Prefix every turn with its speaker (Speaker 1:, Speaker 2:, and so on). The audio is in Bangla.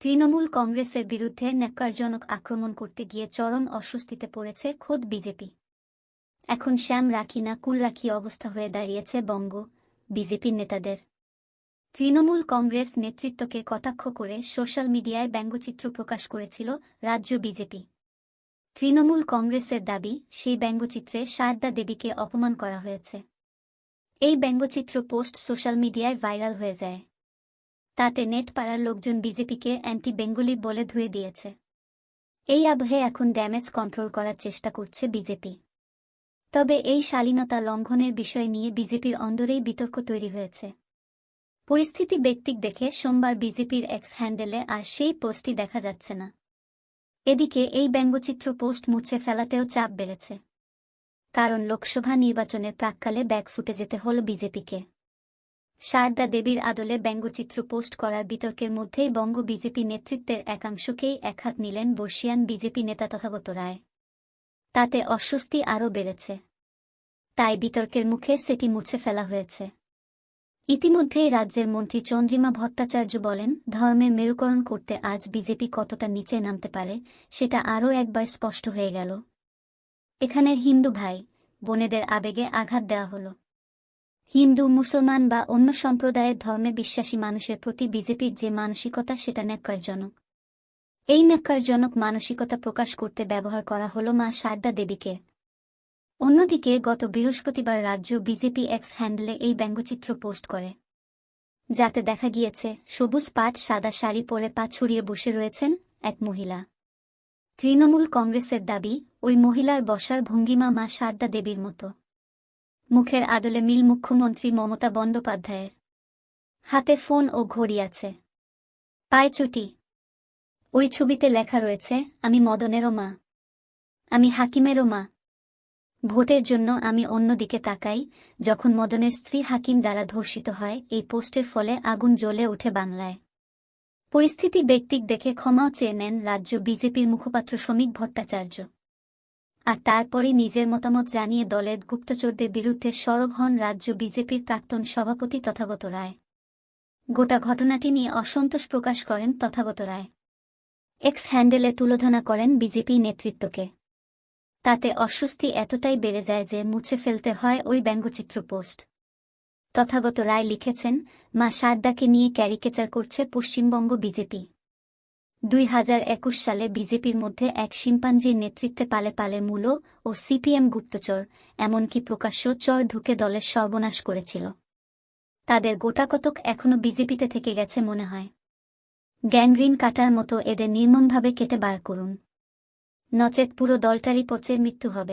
Speaker 1: তৃণমূল কংগ্রেসের বিরুদ্ধে ন্যাক্কারজনক আক্রমণ করতে গিয়ে চরম অস্বস্তিতে পড়েছে খোদ বিজেপি। এখন শ্যাম রাখি না, কুল রাখি অবস্থা হয়ে দাঁড়িয়েছে বঙ্গ বিজেপির নেতাদের। তৃণমূল কংগ্রেস নেতৃত্বকে কটাক্ষ করে সোশ্যাল মিডিয়ায় ব্যঙ্গচিত্র প্রকাশ করেছিল রাজ্য বিজেপি। তৃণমূল কংগ্রেসের দাবি, সেই ব্যঙ্গচিত্রে সারদা দেবীকে অপমান করা হয়েছে। এই ব্যঙ্গচিত্র পোস্ট সোশ্যাল মিডিয়ায় ভাইরাল হয়ে যায়। তাতে নেট পাড়ার লোকজন বিজেপিকে অ্যান্টি বেঙ্গলি বলে ধুয়ে দিয়েছে। এই আবহে এখন ড্যামেজ কন্ট্রোল করার চেষ্টা করছে বিজেপি। তবে এই শালীনতা লঙ্ঘনের বিষয় নিয়ে বিজেপির অন্দরেই বিতর্ক তৈরি হয়েছে। পরিস্থিতি ব্যক্তিক দেখে সোমবার বিজেপির এক্স হ্যান্ডেলে আর সেই পোস্টটি দেখা যাচ্ছে না। এদিকে এই ব্যঙ্গচিত্র পোস্ট মুছে ফেলাতেও চাপ বেড়েছে। কারণ লোকসভা নির্বাচনের প্রাককালে ব্যাক ফুটে যেতে হল বিজেপিকে। শারদা দেবীর আদলে ব্যঙ্গচিত্র পোস্ট করার বিতর্কের মধ্যেই বঙ্গ বিজেপি নেতৃত্বের একাংশকেই একহাত নিলেন বর্ষিয়ান বিজেপি নেতা তথাগত রায়। তাতে অস্বস্তি আরও বেড়েছে। তাই বিতর্কের মুখে সেটি মুছে ফেলা হয়েছে। ইতিমধ্যেই রাজ্যের মন্ত্রী চন্দ্রিমা ভট্টাচার্য বলেন, ধর্মের মেরুকরণ করতে আজ বিজেপি কতটা নিচে নামতে পারে, সেটা আরও একবার স্পষ্ট হয়ে গেল। এখানের হিন্দু ভাই, বোনেদের আবেগে আঘাত দেওয়া হলো। হিন্দু, মুসলমান বা অন্য সম্প্রদায়ের ধর্মে বিশ্বাসী মানুষের প্রতি বিজেপির যে মানসিকতা, সেটা ন্যাক্কারজনক। এই ন্যাক্কারজনক মানসিকতা প্রকাশ করতে ব্যবহার করা হল মা শারদা দেবীকে। অন্যদিকে গত বৃহস্পতিবার রাজ্য বিজেপি এক্স হ্যান্ডেলে এই ব্যঙ্গচিত্র পোস্ট করে। যাতে দেখা গিয়েছে, সবুজ পাট, সাদা শাড়ি পরে পা ছড়িয়ে বসে রয়েছেন এক মহিলা। তৃণমূল কংগ্রেসের দাবি, ওই মহিলার বসার ভঙ্গিমা মা সারদা দেবীর মতো। মুখের আদলে মিল মুখ্যমন্ত্রী মমতা বন্দ্যোপাধ্যায়ের। হাতে ফোন ও ঘড়ি আছে। পায়ে চুটি। ওই ছবিতে লেখা রয়েছে, আমি মদনেরও মা। আমি হাকিমেরও মা। ভোটের জন্য আমি অন্যদিকে তাকাই, যখন মদনের স্ত্রী হাকিম দ্বারা ধর্ষিত হয়, এই পোস্টের ফলে আগুন জ্বলে ওঠে বাংলায়। পরিস্থিতি ব্যক্তিক দেখে ক্ষমাও চেয়ে নেন রাজ্য বিজেপির মুখপাত্র শ্রমিক ভট্টাচার্য। আর তারপরই নিজের মতামত জানিয়ে দলের গুপ্তচরদের বিরুদ্ধে সরব হন রাজ্য বিজেপির প্রাক্তন সভাপতি তথাগত রায়। গোটা ঘটনাটি নিয়ে অসন্তোষ প্রকাশ করেন তথাগত রায়। এক্স হ্যান্ডেলে তুলোধনা করেন বিজেপি নেতৃত্বকে। তাতে অস্বস্তি এতটাই বেড়ে যায় যে মুছে ফেলতে হয় ওই ব্যঙ্গচিত্র পোস্ট। তথাগত রায় লিখেছেন, মা সারদাকে নিয়ে ক্যারিকেচার করছে পশ্চিমবঙ্গ বিজেপি। দুই হাজার একুশ সালে বিজেপির মধ্যে এক শিম্পাঞ্জির নেতৃত্বে পালে পালে মূলো ও সিপিএম গুপ্তচর, এমনকি প্রকাশ্য চর ঢুকে দলের সর্বনাশ করেছিল। তাদের গোটাকতক এখনও বিজেপিতে থেকে গেছে মনে হয়। গ্যাংগ্রিন কাটার মতো এদের নির্মমভাবে কেটে বার করুন। নচেত পুরো দলটারই পচে মৃত্যু হবে।